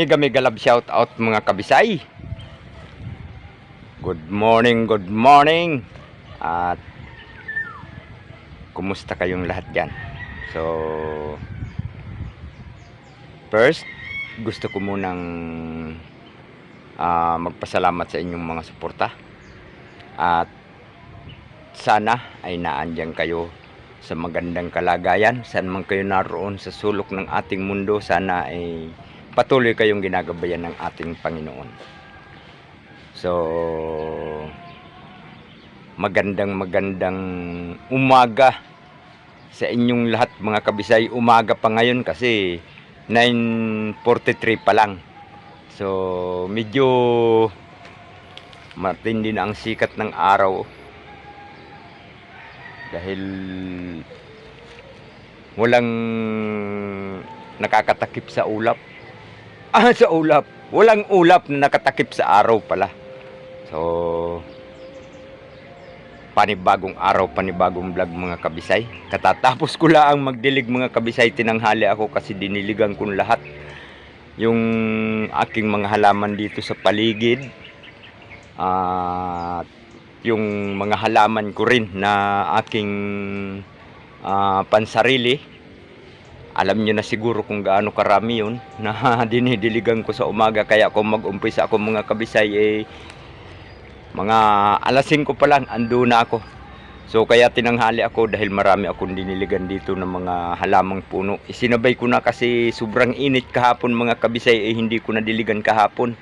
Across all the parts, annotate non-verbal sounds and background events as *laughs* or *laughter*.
Mega mega love shout out mga kabisay. Good morning, good morning. At kumusta kayong lahat dyan? So, first, gusto ko munang ah, magpasalamat sa inyong mga suporta. At sana ay naandyan kayo sa magandang kalagayan. Saan man kayo naroon sa sulok ng ating mundo, sana ay patuloy kayong ginagabayan ng ating Panginoon. So, magandang magandang umaga sa inyong lahat mga kabisay. Umaga pa ngayon kasi 9.43 pa lang. So, medyo matindi na ang sikat ng araw dahil walang nakakatakip sa ulap. *laughs* Ah, sa ulap. Walang ulap na nakatakip sa araw pala. So, panibagong araw, panibagong vlog mga kabisay. Katatapos ko lang magdilig mga kabisay, tinanghali ako kasi diniligan ko lahat yung aking mga halaman dito sa paligid. At yung mga halaman ko rin na aking ah, pansarili. Alam nyo na siguro kung gaano karami yun na *laughs* dinidiligan ko sa umaga. Kaya kung mag-umpisa ako mga kabisay, eh, mga alas 5 pa lang, ando na ako. So kaya tinanghali ako dahil marami akong diniligan dito ng mga halamang puno. Isinabay ko na kasi sobrang init kahapon mga kabisay, eh, hindi ko nadiligan kahapon.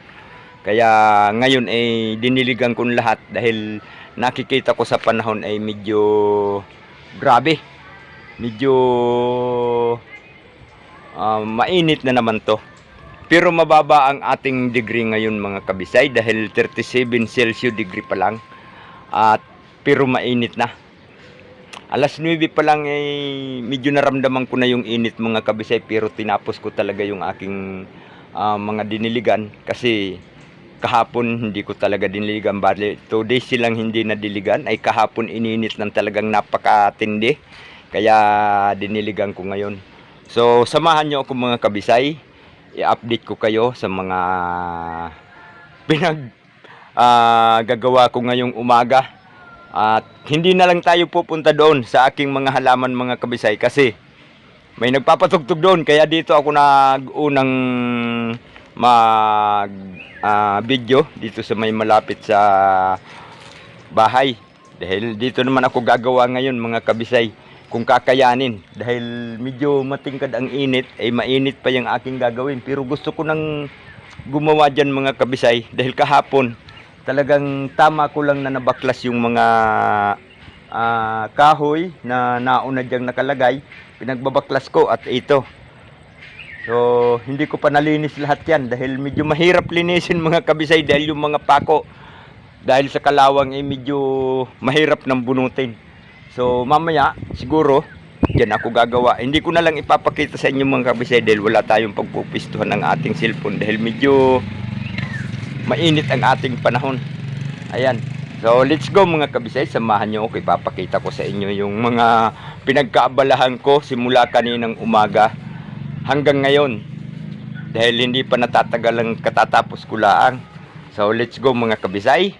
Kaya ngayon ay diniligan ko lahat dahil nakikita ko sa panahon ay medyo grabe. Medyo ah, mainit na naman to. Pero mababa ang ating degree ngayon mga kabisay dahil 37 Celsius degree pa lang. At pero mainit na. Alas 9 pa lang eh medyo naramdaman ko na yung init mga kabisay pero tinapos ko talaga yung aking ah, mga diniligan kasi kahapon hindi ko talaga diniligan bali two days silang hindi nadiligan ay kahapon ininit ng talagang napakatindi kaya diniligan ko ngayon so samahan nyo ako mga kabisay. I-update ko kayo sa mga pinag *laughs* ah, gagawa ko ngayong umaga. At hindi na lang tayo pupunta doon sa aking mga halaman mga kabisay kasi may nagpapatugtog doon. Kaya dito ako nag-unang mag ah, video dito sa may malapit sa bahay. Dahil dito naman ako gagawa ngayon mga kabisay kung kakayanin. Dahil medyo matingkad ang init ay mainit pa yung aking gagawin. Pero gusto ko nang gumawa dyan mga kabisay. Dahil kahapon talagang tama ko lang na nabaklas yung mga ah, kahoy na nauna diyang nakalagay. Pinagbabaklas ko at ito. So, hindi ko pa nalinis lahat yan dahil medyo mahirap linisin mga kabisay dahil yung mga pako. Dahil sa kalawang ay medyo mahirap nang bunutin. So, mamaya siguro yan ako gagawa. Hindi ko na lang ipapakita sa inyo mga kabisay dahil wala tayong pagpupistuhan ng ating cellphone dahil medyo mainit ang ating panahon. Ayan. So, let's go mga kabisay. Samahan nyo ako. Ipapakita ko sa inyo yung mga pinagkaabalahan ko simula kaninang umaga hanggang ngayon dahil hindi pa natatagal ang katatapos ko laang. So let's go mga kabisay.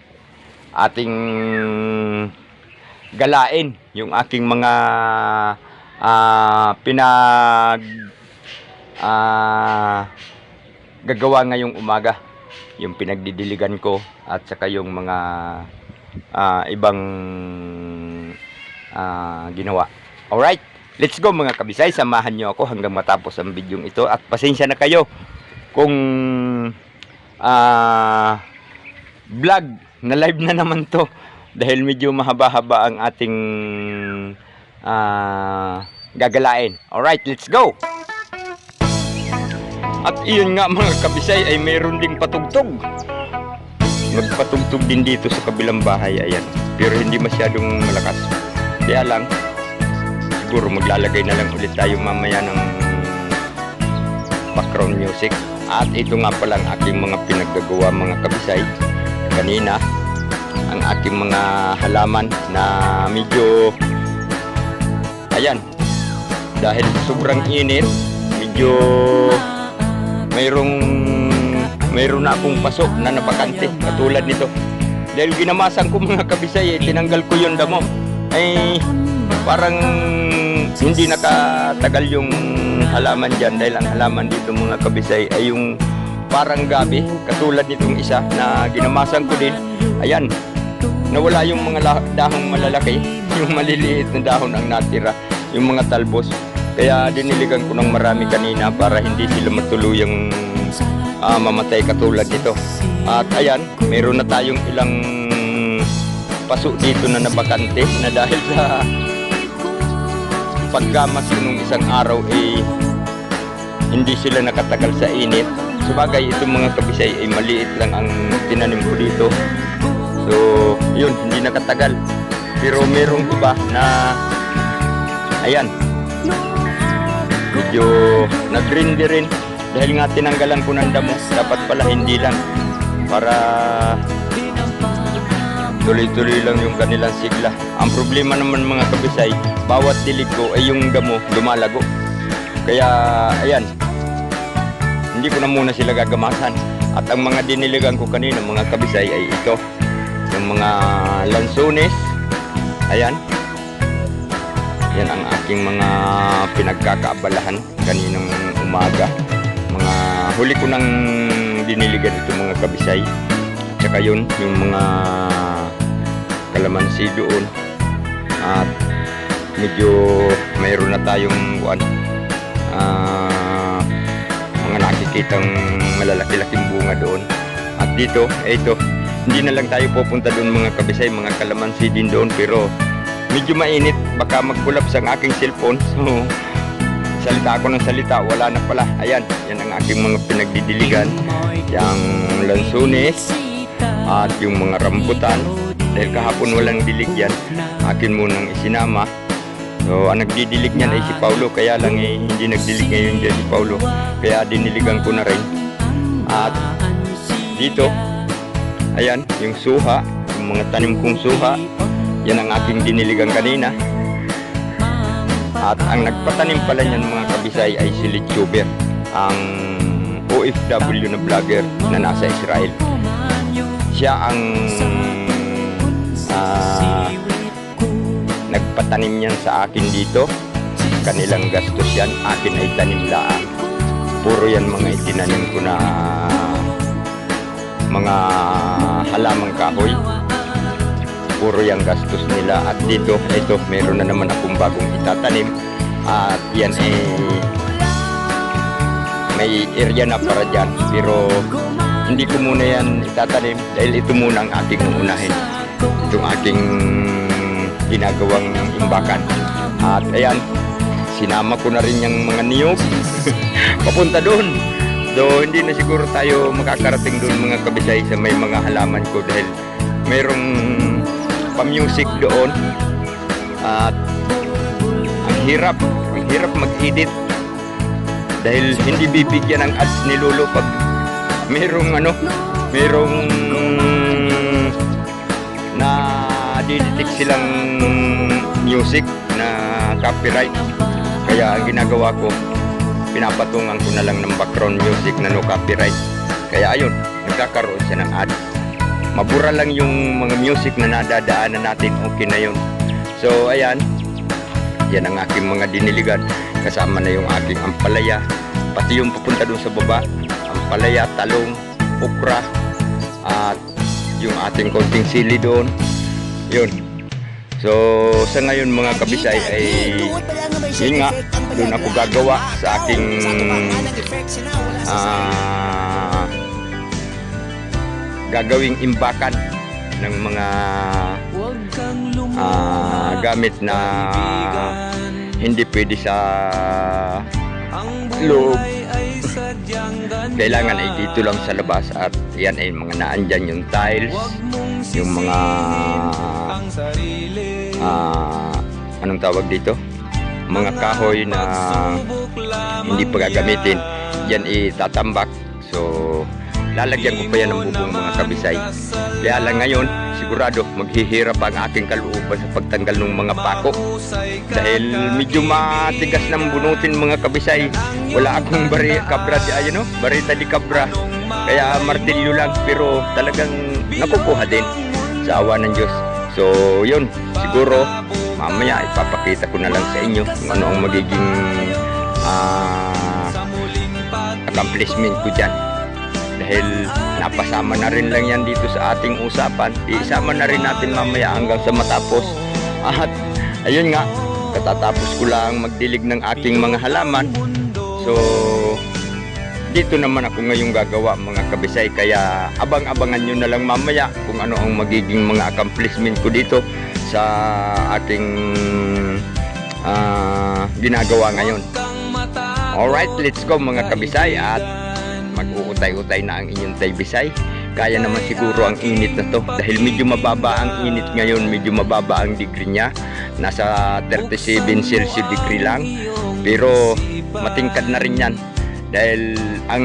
Ating galain yung aking mga ah, pinag ah, gagawa ngayong umaga. Yung pinagdidiligan ko at saka yung mga ah, ibang ah, ginawa. Alright, let's go mga kabisay. Samahan nyo ako hanggang matapos ang video ito. At pasensya na kayo kung ah, vlog na live na naman to. Dahil medyo mahaba-haba ang ating ah, gagalain. Alright, let's go! At iyon nga mga kabisay ay mayroon ding patugtog. Magpatugtog din dito sa kabilang bahay, ayan. Pero hindi masyadong malakas. Kaya lang, siguro maglalagay na lang ulit tayo mamaya ng background music. At ito nga pala ang aking mga pinaggagawa mga kabisay. Kanina, ang aking mga halaman na medyo ayan dahil sobrang init medyo mayroong mayroon na akong paso na nabakante katulad nito. Dahil ginamasan ko mga kabisay, eh, tinanggal ko yung damo. Ay parang hindi nakatagal yung halaman dyan dahil ang halaman dito mga kabisay ay yung parang gabi katulad nitong isa na ginamasan ko din. Ayan, nawala yung mga dahong malalaki, *laughs* yung maliliit na dahon ang natira, yung mga talbos. Kaya diniligan ko ng marami kanina para hindi sila matuluyang ah, mamatay katulad nito. At ayan, meron na tayong ilang paso dito na nabakante na dahil sa paggamas ko nung isang araw eh hindi sila nakatagal sa init. Sabagay, itong mga kabisay ay maliit lang ang tinanim ko dito. So, yun, hindi nakatagal. Pero merong iba na, ayan, medyo nag-green rin. Dahil nga tinanggalan ko ng damo, dapat pala hindi lang. Para tuloy-tuloy lang yung kanilang sigla. Ang problema naman mga kabisay, bawat dilig ko ay yung damo lumalago. Kaya, ayan, hindi ko na muna sila gagamasan. At ang mga diniligan ko kanina, mga kabisay, ay ito. Yung mga lansones. Ayan. Yan ang aking mga pinagkakaabalahan kaninang umaga. Mga huli ko nang diniligan ito mga kabisay. At saka yun, yung mga kalamansi doon. At medyo mayroon na tayong kuan, ah, mga nakikitang malalaki-laking bunga doon. At dito, ito, hindi na lang tayo pupunta doon mga kabisay, mga kalamansi din doon. Pero medyo mainit, baka mag-collapse ang aking cellphone. So, salita ako ng salita, wala na pala. Ayan, yan ang aking mga pinagdidiligan. Yung lansunes, at yung mga rambutan. Dahil kahapon walang dilig yan, akin munang isinama. So, ang nagdidilig niyan ay si Paulo, kaya lang eh, hindi nagdilig ngayon dyan si Paulo. Kaya diniligan ko na rin. At dito, ayan, yung suha, yung mga tanim kong suha, yan ang aking diniligan kanina. At ang nagpatanim pala niyan mga kabisay ay si Litsuber, ang OFW na vlogger na nasa Israel. Siya ang ah, nagpatanim niyan sa akin dito. Kanilang gastos yan, akin ay tanim laan. Puro yan mga itinanim ko na mga halamang kahoy. Puro yung gastos nila. At dito, ito, meron na naman akong bagong itatanim. At yan eh, may area na para dyan. Pero hindi ko muna yan itatanim dahil ito muna ang aking uunahin. Itong aking ginagawang imbakan. At ayan, sinama ko na rin yung mga niyog *laughs* papunta doon. So hindi na siguro tayo makakarating doon mga kabisay sa may mga halaman ko dahil mayroong pa-music doon. At ang hirap, ang hirap mag-edit dahil hindi bibigyan ng ads ni Lolo pag merong ano, merong na didetect silang music na copyright. Kaya ang ginagawa ko, pinapatungan ko na lang ng background music na no copyright. Kaya ayun, nagkakaroon siya ng ads. Mabura lang yung mga music na nadadaanan natin, okay na yun. So ayan, yan ang aking mga diniligan. Kasama na yung aking ampalaya. Pati yung papunta doon sa baba, ampalaya, talong, okra, at yung ating konting sili doon. Yun. So, sa ngayon mga kabisay ay yun nga, doon ako gagawa sa aking ah, gagawing imbakan ng mga ah, gamit na hindi pwede sa loob. Kailangan ay dito lang sa labas at yan ay mga naandyan yung tiles, yung mga ah, anong tawag dito? Mga kahoy na hindi pa gagamitin. Yan itatambak. So, lalagyan ko pa yan ng bubong mga kabisay. Kaya lang ngayon, sigurado maghihirap ang aking kalooban sa pagtanggal ng mga pako. Dahil medyo matigas ng bunutin mga kabisay. Wala akong bari kabra di ayun no, barita di kabra. Kaya martilyo lang pero talagang nakukuha din sa awa ng Diyos. So, yun. Siguro, mamaya ipapakita ko na lang sa inyo kung ano ang magiging ah, accomplishment ko dyan. Dahil napasama na rin lang yan dito sa ating usapan. Isama na rin natin mamaya hanggang sa matapos. At ayun nga, katatapos ko lang magdilig ng aking mga halaman. So, dito naman ako ngayong gagawa mga kabisay kaya abang-abangan nyo na lang mamaya kung ano ang magiging mga accomplishment ko dito sa aking ah, ginagawa ngayon. Alright, let's go mga kabisay at mag-uutay-utay na ang inyong tay bisay. Kaya naman siguro ang init na to dahil medyo mababa ang init ngayon, medyo mababa ang degree niya. Nasa 37 Celsius degree lang. Pero matingkad na rin yan dahil ang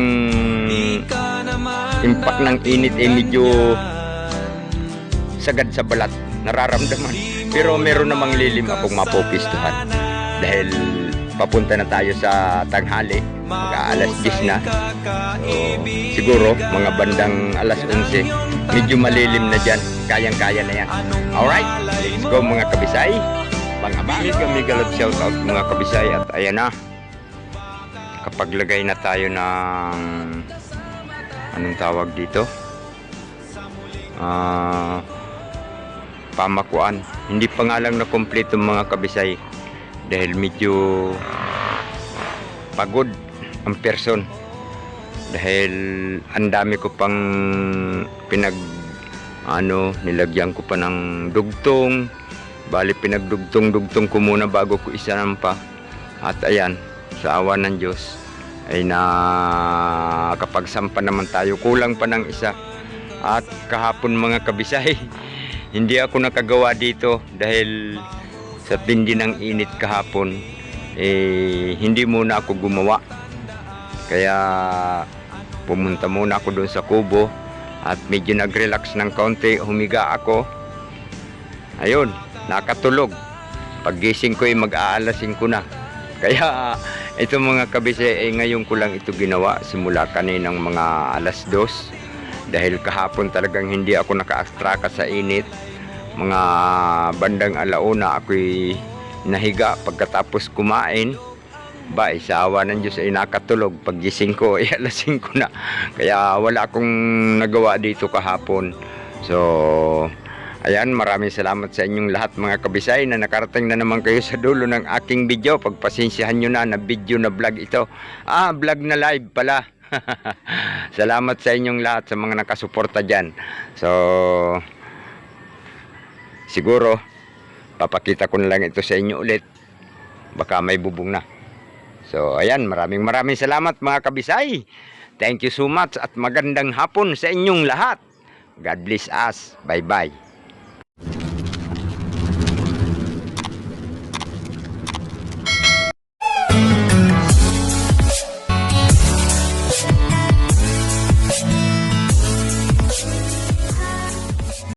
impact ng init ay medyo sagad sa balat nararamdaman. Pero meron namang lilim akong mapopistuhan dahil papunta na tayo sa tanghali mag-aalas 10 na. So, siguro mga bandang alas 11 medyo malilim na dyan. Kayang kaya na yan. Alright let's go mga kabisay. Pang-abang kami galot shout out mga kabisay. At ayan na kapag lagay na tayo ng anong tawag dito? Ah pamakuan hindi pa nga lang na kompleto mga kabisay dahil medyo pagod ang person. Dahil ang dami ko pang pinag ano nilagyan ko pa ng dugtong. Bali pinagdugtong-dugtong ko muna bago ko isanampa at ayan sa awa ng Diyos ay na kapag sampa naman tayo. Kulang pa ng isa. At kahapon mga kabisay *laughs* hindi ako nakagawa dito dahil sa tindi ng init kahapon eh hindi muna ako gumawa. Kaya pumunta muna ako doon sa kubo at medyo nag-relax ng kaunti humiga ako. Ayun nakatulog. Paggising ko ay mag-aalasin ko na kaya ito mga kabise eh, ngayon ko lang ito ginawa simula kaninang mga alas dos. Dahil kahapon talagang hindi ako naka-astraka sa init. Mga bandang alauna ako'y nahiga pagkatapos kumain. Ba isawa ng Diyos ay nakatulog. Paggising ko ay *laughs* alas 5 na. Kaya wala akong nagawa dito kahapon. So Ayan, maraming salamat sa inyong lahat mga kabisay na nakarating na naman kayo sa dulo ng aking video. Pagpasensyahan nyo na na video na vlog ito. Ah, vlog na live pala. *laughs* salamat sa inyong lahat sa mga nakasuporta dyan. So, siguro, papakita ko na lang ito sa inyo ulit. Baka may bubong na. So, ayan, maraming maraming salamat mga kabisay. Thank you so much at magandang hapon sa inyong lahat. God bless us. Bye-bye.